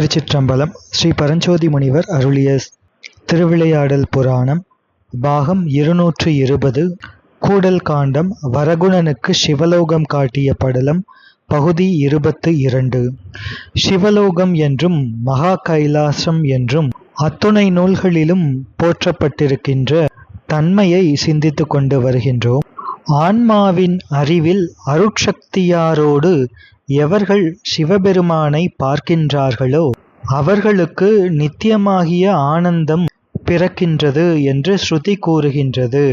திருச்சிற்றம்பலம் ஸ்ரீ பரஞ்சோதி முனிவர் அருளிய திருவிளையாடல் புராணம் பாகம் இருநூற்று இருபது கூடல் காண்டம் வரகுணனுக்கு சிவலோகம் காட்டிய படலம் பகுதி இருபத்து இரண்டு. சிவலோகம் என்றும் மகா கைலாசம் என்றும் அத்துணை நூல்களிலும் போற்றப்பட்டிருக்கின்ற தன்மையை சிந்தித்து கொண்டு வருகின்றோம். ஆன்மாவின் அறிவில் அருட்சக்தியாரோடு எவர்கள் சிவபெருமானை பார்க்கின்றார்களோ அவர்களுக்கு நித்தியமாகிய ஆனந்தம் பிறக்கின்றது என்று ஸ்ருதி கூறுகின்றது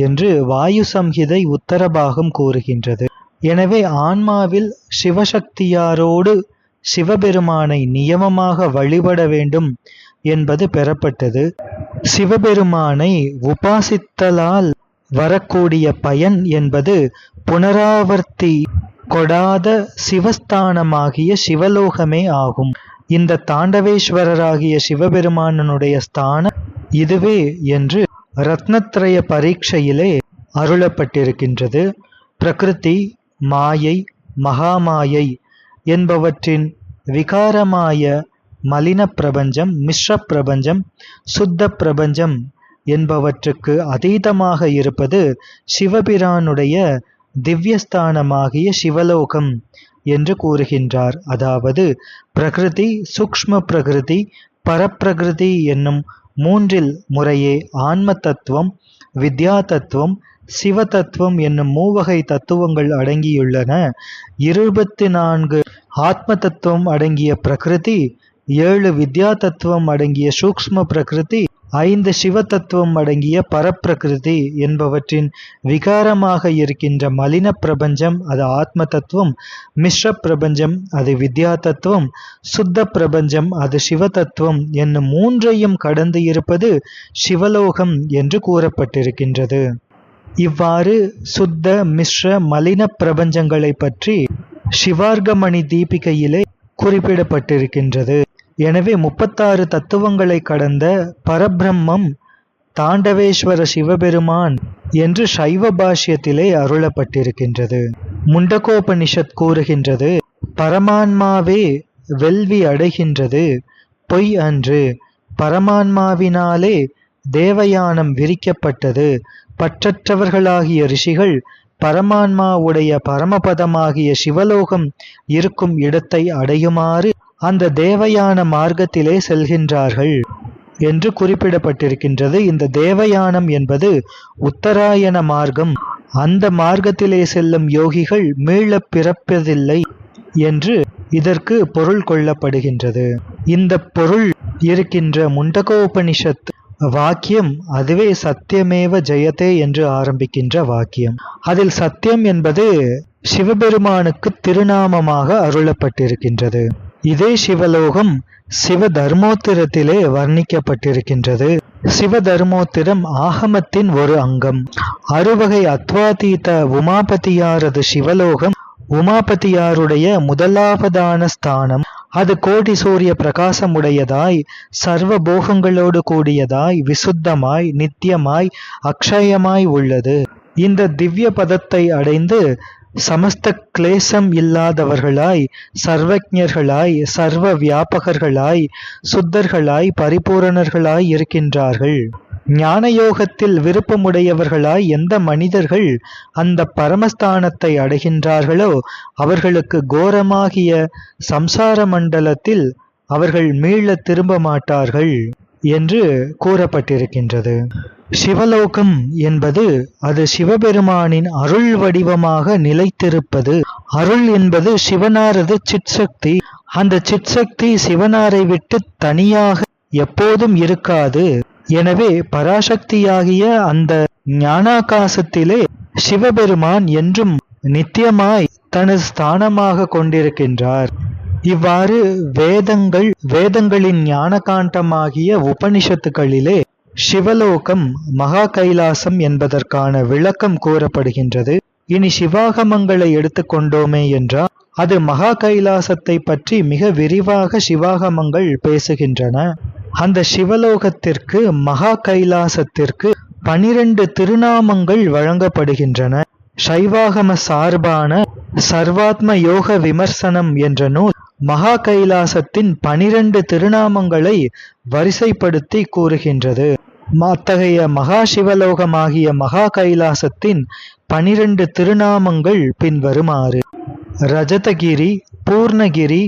என்று வாயு சம்ஹிதை உத்தரபாகம் கூறுகின்றது. எனவே ஆன்மாவில் சிவசக்தியாரோடு சிவபெருமானை நியமமாக வழிபட வேண்டும் என்பது பெறப்பட்டது. சிவபெருமானை உபாசித்தலால் வரக்கூடிய பயன் என்பது புனராவர்த்தி கொடாத சிவஸ்தானமாகிய சிவலோகமே ஆகும். இந்த தாண்டவேஸ்வரராகிய சிவபெருமானனுடைய ஸ்தானம் இதுவே என்று ரத்னத்ரய பரீட்சையிலே அருளப்பட்டிருக்கின்றது. பிரகிருதி மாயை மகாமாயை என்பவற்றின் விகாரமாய மலின பிரபஞ்சம் மிஸ்ர பிரபஞ்சம் சுத்த பிரபஞ்சம் என்பவற்றுக்கு அதீதமாக இருப்பது சிவபிரானுடைய திவ்யஸ்தானமாகிய சிவலோகம் என்று கூறுகின்றார். அதாவது பிரகிருதி சூக்ஷ்ம பிரகிருதி பரப்பிரகிருதி என்னும் மூன்றில் முறையே ஆன்ம தத்துவம் வித்யா தத்துவம் சிவ தத்துவம் என்னும் மூவகை தத்துவங்கள் அடங்கியுள்ளன. இருபத்தி நான்கு ஆத்ம தத்துவம் அடங்கிய பிரகிருதி ஏழு வித்யா தத்துவம் அடங்கிய சூக்ஷ்ம பிரகிருதி ஐந்து சிவதத்துவம் அடங்கிய பரப்பிரகிருதி என்பவற்றின் விகாரமாக இருக்கின்ற மலின பிரபஞ்சம் அது ஆத்ம தத்துவம் மிஸ்ர பிரபஞ்சம் அது வித்யா தத்துவம் சுத்த பிரபஞ்சம் அது சிவ தத்துவம் என்னும் மூன்றையும் கடந்து இருப்பது சிவலோகம் என்று கூறப்பட்டிருக்கின்றது. இவ்வாறு சுத்த மிஸ்ர மலின பிரபஞ்சங்களை பற்றி சிவார்கமணி தீபிகையிலே குறிப்பிடப்பட்டிருக்கின்றது. எனவே முப்பத்தாறு தத்துவங்களை கடந்த பரபிரம்மம் தாண்டவேஸ்வர சிவபெருமான் என்று சைவ பாஷ்யத்திலே அருளப்பட்டிருக்கின்றது. முண்டகோபனிஷத் கூறுகின்றது பரமான்மாவே வெல்வி அடைகின்றது பொய் அன்று. பரமான்மாவினாலே தேவயானம் விரிக்கப்பட்டது. பற்றற்றவர்களாகிய ரிஷிகள் பரமான்மாவுடைய பரமபதமாகிய சிவலோகம் இருக்கும் இடத்தை அடையுமாறு அந்த தேவயான மார்க்கத்திலே செல்கின்றார்கள் என்று குறிப்பிடப்பட்டிருக்கின்றது. இந்த தேவயானம் என்பது உத்தராயண மார்க்கம். அந்த மார்க்கத்திலே செல்லும் யோகிகள் மீள பிறப்பதில்லை என்று இதற்கு பொருள் கொள்ளப்படுகின்றது. இந்த பொருள் இருக்கின்ற முண்டகோபனிஷத் வாக்கியம் அதுவே சத்தியமேவ ஜெயதே என்று ஆரம்பிக்கின்ற வாக்கியம். அதில் சத்தியம் என்பது சிவபெருமானுக்கு திருநாமமாக அருளப்பட்டிருக்கின்றது. இதே சிவலோகம் சிவ தர்மோத்திரத்திலே வர்ணிக்கப்பட்டிருக்கின்றது. சிவ தர்மோத்திரம் ஆகமத்தின் ஒரு அங்கம். அறுவகை அத்வாதீத உமாபதியாரது சிவலோகம் உமாபதியாருடைய முதலாவதான ஸ்தானம். அது கோடி சூரிய பிரகாசமுடையதாய் சர்வ போகங்களோடு கூடியதாய் விசுத்தமாய் நித்தியமாய் அக்ஷயமாய் உள்ளது. இந்த திவ்ய பதத்தை அடைந்து சமஸ்த கிளேசம் இல்லாதவர்களாய் சர்வஜர்களாய் சர்வ வியாபகர்களாய் சுத்தர்களாய் பரிபூரணர்களாய் இருக்கின்றார்கள். ஞானயோகத்தில் விருப்பமுடையவர்களாய் எந்த மனிதர்கள் அந்த பரமஸ்தானத்தை அடைகின்றார்களோ அவர்களுக்கு கோரமாகிய சம்சார மண்டலத்தில் அவர்கள் மீள திரும்ப மாட்டார்கள் என்று கூறப்பட்டிருக்கின்றது. சிவலோகம் என்பது அது சிவபெருமானின் அருள் வடிவமாக நிலைத்திருப்பது. அருள் என்பது சிவனாரது சிற்சக்தி அந்த சிற்சக்தி சிவனாரை விட்டு தனியாக எப்போதும் இருக்காது. எனவே பராசக்தியாகிய அந்த ஞானாகாசத்திலே சிவபெருமான் என்றும் நித்தியமாய் தனது ஸ்தானமாக கொண்டிருக்கின்றார். இவ்வாறு வேதங்கள் வேதங்களின் ஞானகாண்டமாகிய உபனிஷத்துகளிலே சிவலோகம் மகா கைலாசம் என்பதற்கான விளக்கம் கூறப்படுகின்றது. இனி சிவாகமங்களை எடுத்துக்கொண்டோமே என்றால் அது மகா கைலாசத்தை பற்றி மிக விரிவாக சிவாகமங்கள் பேசுகின்றன. அந்த சிவலோகத்திற்கு மகா கைலாசத்திற்கு பனிரெண்டு திருநாமங்கள் வழங்கப்படுகின்றன. சைவாகம சார்பான சர்வாத்ம யோக விமர்சனம் என்ற நூல் மகா கைலாசத்தின் பனிரெண்டு திருநாமங்களை வரிசைப்படுத்தி கூறுகின்றது. அத்தகைய மகா சிவலோகமாகிய மகா கைலாசத்தின் பனிரெண்டு திருநாமங்கள் பின்வருமாறு. ரஜதகிரி பூர்ணகிரி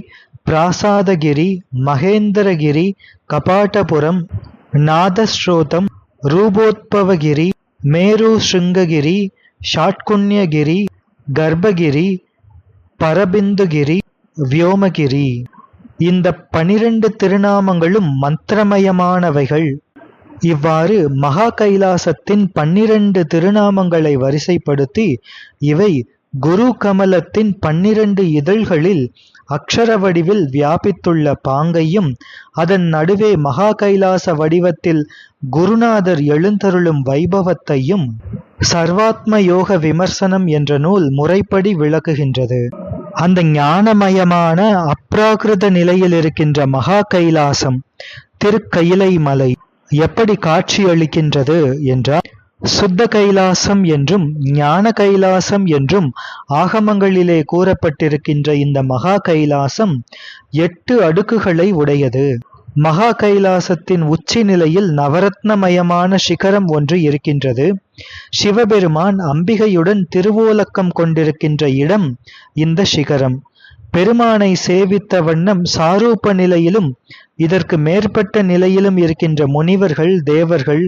பிராசாதகிரி மகேந்திரகிரி கபாட்டபுரம் நாதஸ்ரோதம் ரூபோத்பவகிரி மேரு ஸ்ருங்ககிரி ஷாட்குண்யகிரி கர்ப்பகிரி பரபிந்துகிரி வியோமகிரி. இந்த பனிரெண்டு திருநாமங்களும் மந்திரமயமானவைகள். இவ்வாறு மகா கைலாசத்தின் பன்னிரண்டு திருநாமங்களை வரிசைப்படுத்தி இவை குரு கமலத்தின் பன்னிரண்டு இதழ்களில் அக்ஷர வடிவில் வியாபித்துள்ள பாங்கையும் அதன் நடுவே மகா கைலாச வடிவத்தில் குருநாதர் எழுந்தருளும் வைபவத்தையும் சர்வாத்ம யோக விமர்சனம் என்ற நூல் முறைப்படி விளக்குகின்றது. அந்த ஞானமயமான அப்ராகிருத நிலையில் இருக்கின்ற மகா கைலாசம் திருக்கயிலை மலை எப்படி காட்சியளிக்கின்றது என்றால் சுத்த கைலாசம் என்றும் ஞான கைலாசம் என்றும் ஆகமங்களிலே கூறப்பட்டிருக்கின்ற இந்த மகா கைலாசம் எட்டு அடுக்குகளை உடையது. மகா கைலாசத்தின் உச்சி நிலையில் நவரத்னமயமான சிகரம் ஒன்று இருக்கின்றது. சிவபெருமான் அம்பிகையுடன் திருவோலக்கம் கொண்டிருக்கின்ற இடம் இந்த சிகரம். பெருமானை சேவித்த வண்ணம் சாரூப நிலையிலும் இதற்கு மேற்பட்ட நிலையிலும் இருக்கின்ற முனிவர்கள் தேவர்கள்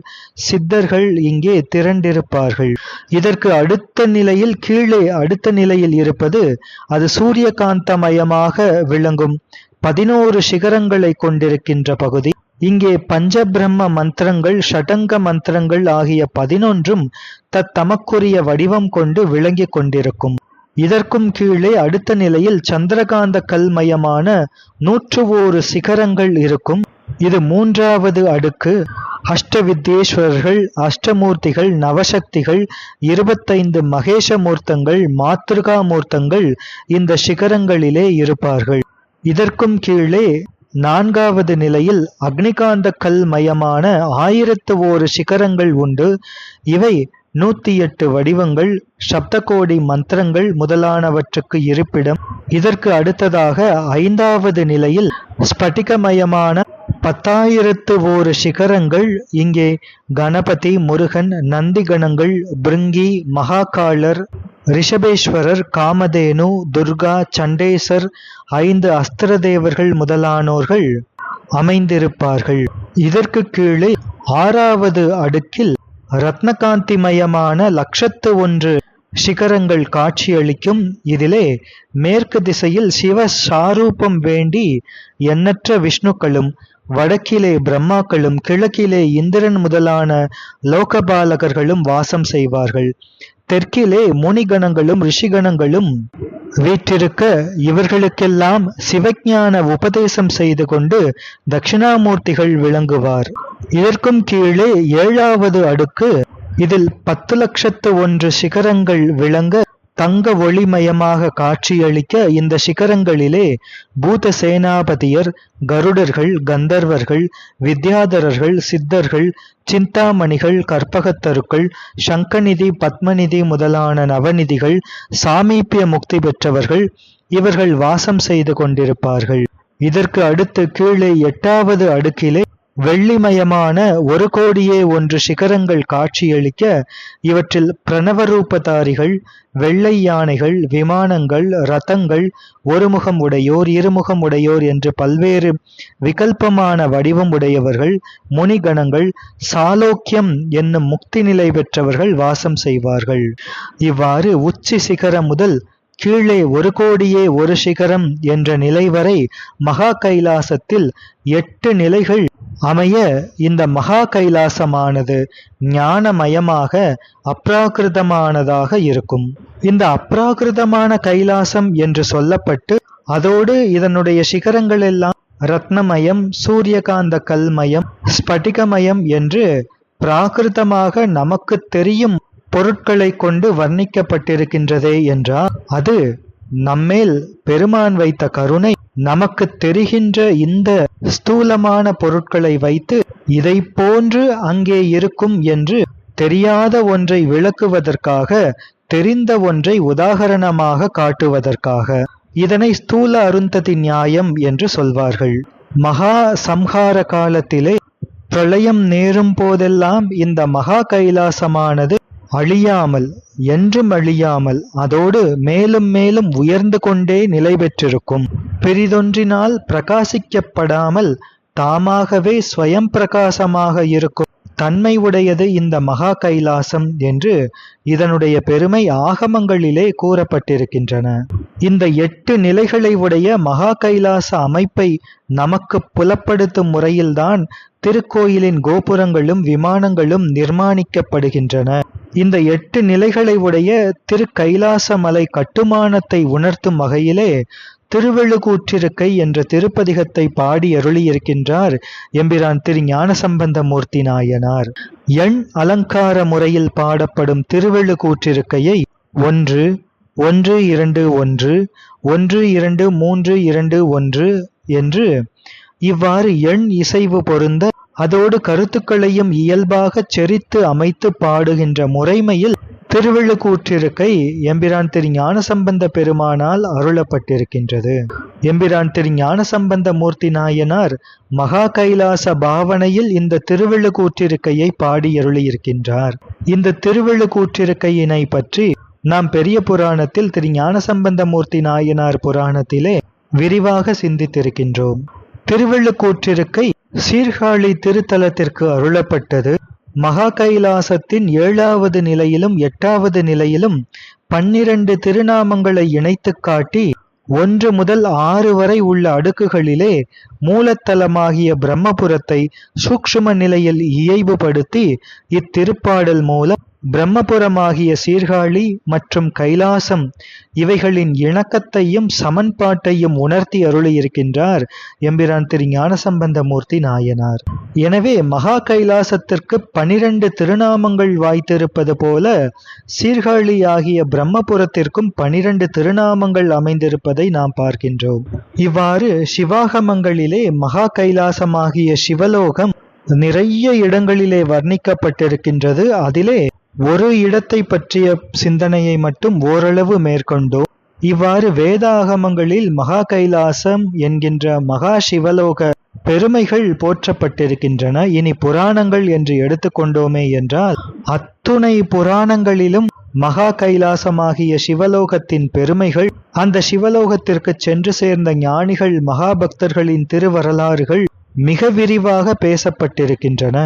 சித்தர்கள் இங்கே திரண்டிருப்பார்கள். இதற்கு அடுத்த நிலையில் கீழே அடுத்த நிலையில் இருப்பது அது சூரியகாந்தமயமாக விளங்கும். பதினோரு சிகரங்களை கொண்டிருக்கின்ற பகுதி. இங்கே பஞ்சபிரம்ம மந்திரங்கள் ஷடங்க மந்திரங்கள் ஆகிய பதினொன்றும் தத்தமக்குரிய வடிவம் கொண்டு விளங்கிக் கொண்டிருக்கும். இதற்கும் கீழே அடுத்த நிலையில் சந்திரகாந்த கல்மயமான நூற்று ஓரு சிகரங்கள் இருக்கும். இது மூன்றாவது அடுக்கு. அஷ்டவித்யேஸ்வரர்கள் அஷ்டமூர்த்திகள் நவசக்திகள் இருபத்தைந்து மகேஷமூர்த்தங்கள் மாத்ருகா மூர்த்தங்கள் இந்த சிகரங்களிலே இருப்பார்கள். இதற்கும் கீழே நான்காவது நிலையில் அக்னிகாந்த கல் மயமான ஆயிரத்து ஓரு சிகரங்கள் உண்டு. இவை நூத்தி எட்டு வடிவங்கள் சப்தகோடி மந்திரங்கள் முதலானவற்றுக்கு இருப்பிடம். இதற்கு அடுத்ததாக ஐந்தாவது நிலையில் ஸ்பட்டிகமயமான பத்தாயிரத்து ஓரு சிகரங்கள் இங்கே கணபதி முருகன் நந்தி கணங்கள் பிருங்கி மகாகாலர் ரிஷபேஸ்வரர் காமதேனு துர்கா சண்டேசர் ஐந்து அஸ்திர தேவர்கள் முதலானோர்கள் அமைந்திருப்பார்கள். இதற்கு கீழே ஆறாவது அடுக்கில் ரத்னகாந்திமயமான லட்சத்து ஒன்று சிகரங்கள் காட்சியளிக்கும். இதிலே மேற்கு திசையில் சிவ சாரூபம் வேண்டி எண்ணற்ற விஷ்ணுக்களும் வடக்கிலே பிரம்மாக்களும் கிழக்கிலே இந்திரன் முதலான லோகபாலகர்களும் வாசம் செய்வார்கள். தெற்கிலே முனிகணங்களும் ரிஷிகணங்களும் வீற்றிருக்க இவர்களுக்கெல்லாம் சிவஞான உபதேசம் செய்து கொண்டு தட்சிணாமூர்த்திகள் விளங்குவார். இதற்கும் கீழே ஏழாவது அடுக்கு இதில் பத்து லட்சத்து ஒன்று சிகரங்கள் விளங்க தங்க ஒளிமயமாக காட்சியளிக்க இந்த சிகரங்களிலே பூத சேனாபதியர் கருடர்கள் கந்தர்வர்கள் வித்யாதரர்கள் சித்தர்கள் சிந்தாமணிகள் கற்பகத்தருக்கள் சங்கநிதி பத்மநிதி முதலான நவநிதிகள் சாமீபிய முக்தி பெற்றவர்கள் இவர்கள் வாசம் செய்து கொண்டிருப்பார்கள். இதற்கு அடுத்து கீழே எட்டாவது அடுக்கிலே வெள்ளிமயமான ஒரு கோடியே ஒன்று சிகரங்கள் காட்சியளிக்க இவற்றில் பிரணவரூபதாரிகள் வெள்ளை யானைகள் விமானங்கள் ரதங்கள் ஒருமுகம் உடையோர் இருமுகம் உடையோர் என்று பல்வேறு விகல்பமான வடிவம் உடையவர்கள் முனிகணங்கள் சாலோக்கியம் என்னும் முக்தி நிலை பெற்றவர்கள் வாசம் செய்வார்கள். இவ்வாறு உச்சி சிகரம் முதல் கீழே ஒரு கோடியே ஒரு சிகரம் என்ற நிலை வரை மகா கைலாசத்தில் எட்டு நிலைகள் அமைய இந்த மகா கைலாசமானது ஞானமயமாக அப்ராகிருதமானதாக இருக்கும். இந்த அப்ராகிருதமான கைலாசம் என்று சொல்லப்பட்டு அதோடு இதனுடைய சிகரங்கள் எல்லாம் ரத்னமயம் சூரியகாந்த கல்மயம் ஸ்படிகமயம் என்று பிராகிருதமாக நமக்கு தெரியும் பொருட்களை கொண்டு வர்ணிக்கப்பட்டிருக்கின்றதே என்றால் அது நம்மேல் பெருமான் வைத்த கருணை நமக்கு தெரிகின்ற இந்த ஸ்தூலமான பொருட்களை வைத்து இதை போன்று அங்கே இருக்கும் என்று தெரியாத ஒன்றை விளக்குவதற்காக தெரிந்த ஒன்றை உதாகரணமாக காட்டுவதற்காக. இதனை ஸ்தூல அருந்ததி நியாயம் என்று சொல்வார்கள். மகா சம்ஹார காலத்திலே பிரளயம் நேரும் போதெல்லாம் இந்த மகா கைலாசமானது அழியாமல் என்றும் அழியாமல் அதோடு மேலும் மேலும் உயர்ந்து கொண்டே நிலை பெற்றிருக்கும். பெரிதொன்றினால் பிரகாசிக்கப்படாமல் தாமாகவே ஸ்வயம் பிரகாசமாக இருக்கும். தன்மை உடையது இந்த மகா கைலாசம் என்று இதனுடைய பெருமை ஆகமங்களிலே கூறப்பட்டிருக்கின்றன. இந்த எட்டு நிலைகளை உடைய மகா கைலாச அமைப்பை நமக்கு புலப்படுத்தும் முறையில்தான் திருக்கோயிலின் கோபுரங்களும் விமானங்களும் நிர்மாணிக்கப்படுகின்றன. இந்த எட்டு நிலைகளை உடைய திருக்கைலாச மலை கட்டுமானத்தை உணர்த்தும் வகையிலே திருவெழுகூற்றிருக்கை என்ற திருப்பதிகத்தை பாடி அருளியிருக்கின்றார் எம்பிரான் திரு ஞானசம்பந்தமூர்த்தி நாயனார். எண் அலங்கார முறையில் பாடப்படும் திருவெழுகூற்றிருக்கையை ஒன்று ஒன்று இரண்டு ஒன்று ஒன்று இரண்டு மூன்று இரண்டு ஒன்று என்று இவ்வாறு எண் இசைவு பொருந்த அதோடு கருத்துக்களையும் இயல்பாகச் செரித்து அமைத்து பாடுகின்ற முறைமையில் திருவிழுக்கூற்றிருக்கை எம்பிரான் திரு ஞானசம்பந்த பெருமானால் அருளப்பட்டிருக்கின்றது. எம்பிரான் திரு ஞானசம்பந்த மூர்த்தி நாயனார் மகா கைலாச பாவனையில் இந்த திருவிழுக்கூற்றிருக்கையை பாடி அருளியிருக்கின்றார். இந்த திருவிழுக்கூற்றிருக்கையினை பற்றி நாம் பெரிய புராணத்தில் திரு ஞானசம்பந்த மூர்த்தி நாயனார் புராணத்திலே விரிவாக சிந்தித்திருக்கின்றோம். திருவள்ளுக்கூற்றிருக்கை சீர்காழி திருத்தலத்திற்கு அருளப்பட்டது. மகா கைலாசத்தின் ஏழாவது நிலையிலும் எட்டாவது நிலையிலும் பன்னிரண்டு திருநாமங்களை இணைத்துக் காட்டி ஒன்று முதல் ஆறு வரை உள்ள அடுக்குகளிலே மூலத்தலமாகிய பிரம்மபுரத்தை சூக்ஷ்ம நிலையில் இயைபுபடுத்தி இத்திருப்பாடல் மூலம் பிரம்மபுரமாகிய சீர்காழி மற்றும் கைலாசம் இவைகளின் இணக்கத்தையும் சமன்பாட்டையும் உணர்த்தி அருளியிருக்கின்றார் எம்பிரான் திரு ஞானசம்பந்த மூர்த்தி நாயனார். எனவே மகா கைலாசத்திற்கு பனிரெண்டு திருநாமங்கள் வாய்த்திருப்பது போல சீர்காழி ஆகிய பிரம்மபுரத்திற்கும் பனிரெண்டு திருநாமங்கள் அமைந்திருப்பதை நாம் பார்க்கின்றோம். இவ்வாறு சிவாகமங்களிலே மகா கைலாசமாகிய சிவலோகம் நிறைய இடங்களிலே வர்ணிக்கப்பட்டிருக்கின்றது. அதிலே ஒரு இடத்தை பற்றிய சிந்தனையை மட்டும் ஓரளவு மேற்கொண்டோம் இவ்வாறு வேதாகமங்களில் மகா கைலாசம் என்கின்ற மகா சிவலோக பெருமைகள் போற்றப்பட்டிருக்கின்றன. இனி புராணங்கள் என்று எடுத்துக்கொண்டோமே என்றால் அத்துணை புராணங்களிலும் மகா கைலாசமாகிய சிவலோகத்தின் பெருமைகள் அந்த சிவலோகத்திற்கு சென்று சேர்ந்த ஞானிகள் மகாபக்தர்களின் திருவரலாறுகள் மிக விரிவாக பேசப்பட்டிருக்கின்றன.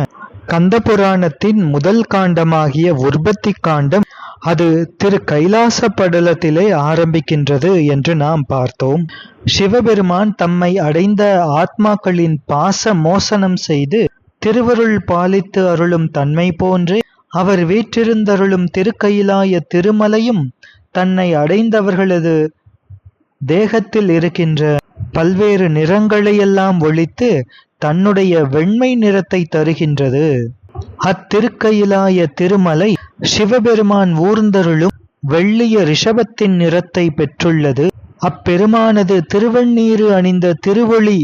கந்த புராணத்தின் முதல் காண்டமாகிய உற்பத்தி காண்டம் அது திரு கைலாச படலத்திலே ஆரம்பிக்கின்றது என்று நாம் பார்த்தோம். சிவபெருமான் தம்மை அடைந்த ஆத்மாக்களின் பாச மோசனம் செய்து திருவருள் பாலித்து அருளும் தன்மை போன்றே அவர் வீற்றிருந்தருளும் திருக்கையிலாய திருமலையும் தன்னை அடைந்தவர்களது தேகத்தில் இருக்கின்ற பல்வேறு நிறங்களையெல்லாம் ஒழித்து தன்னுடைய வெண்மை நிறத்தை தருகின்றது. அத்திருக்கையிலாய திருமலை சிவபெருமான் ஊர்ந்தருளும் வெள்ளிய ரிஷபத்தின் நிறத்தை பெற்றுள்ளது. அப்பெருமானது திருவண்ணீரு அணிந்த திருவொளி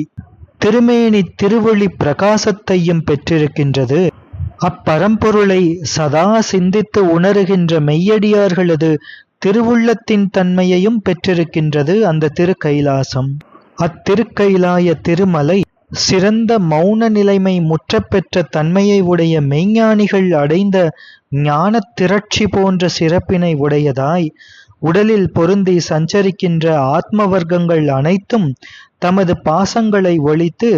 திருமேனி திருவொளி பிரகாசத்தையும் பெற்றிருக்கின்றது. அப்பரம்பொருளை சதா சிந்தித்து உணருகின்ற மெய்யடியார்களது திருவுள்ளத்தின் தன்மையையும் பெற்றிருக்கின்றது அந்த திருக்கைலாசம். அத்திருக்கைலாய திருமலை சிறந்த மௌன நிலைமை முற்றப்பெற்ற தன்மையை உடைய மெய்ஞானிகள் அடைந்த ஞான திரட்சி போன்ற சிறப்பினை உடையதாய் உடலில் பொருந்தி சஞ்சரிக்கின்ற ஆத்ம வர்க்கங்கள் அனைத்தும் தமது பாசங்களை ஒழித்து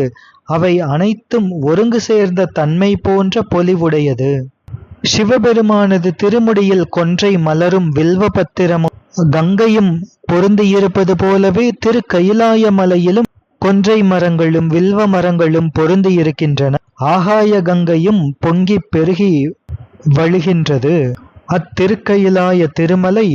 அவை அனைத்தும் ஒருங்கு சேர்ந்த தன்மை போன்ற பொலிவுடையது. சிவபெருமானது திருமுடியில் கொன்றை மலரும் வில்வபத்திரமும் கங்கையும் பொருந்தியிருப்பது போலவே திரு கைலாய மலையிலும் கொன்றை மரங்களும் வில்வ மரங்களும் பொருந்தியிருக்கின்றன ஆகாய கங்கையும் பொங்கி பெருகி வழிகின்றது. அத்திருக்கையிலாய திருமலை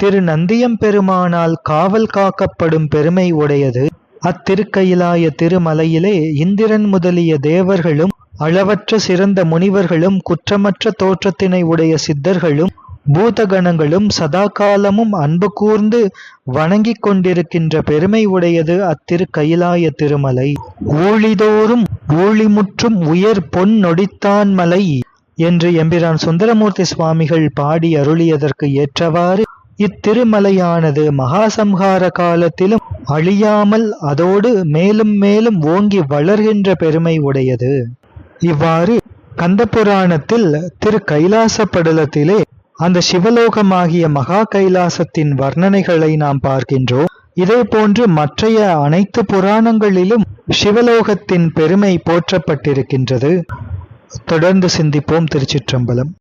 திரு நந்தியம்பெருமானால் காவல் காக்கப்படும் பெருமை உடையது. அத்திருக்கையிலாய திருமலையிலே இந்திரன் முதலிய தேவர்களும் அளவற்ற சிறந்த முனிவர்களும் குற்றமற்ற தோற்றத்தினை உடைய சித்தர்களும் பூதகணங்களும் சதா காலமும் அன்பு கூர்ந்து வணங்கிக் கொண்டிருக்கின்ற பெருமை உடையது அத்திரு கைலாய திருமலை. ஊழிதோறும் ஊழிமுற்றும் உயர் பொன் நொடித்தான் மலை என்று எம்பிரான் சுந்தரமூர்த்தி சுவாமிகள் பாடி அருளியதற்கு ஏற்றவாறு இத்திருமலையானது மகாசம்ஹார காலத்திலும் அழியாமல் அதோடு மேலும் மேலும் ஓங்கி வளர்கின்ற பெருமை உடையது இவ்வாறு கந்தபுராணத்தில் திரு கைலாசப்படலத்திலே அந்த சிவலோகமாகிய மகா கைலாசத்தின் வர்ணனைகளை நாம் பார்க்கின்றோம். இதே போன்று மற்றைய அனைத்து புராணங்களிலும் சிவலோகத்தின் பெருமை போற்றப்பட்டிருக்கின்றது. தொடர்ந்து சிந்திப்போம் திருச்சிற்றம்பலம்.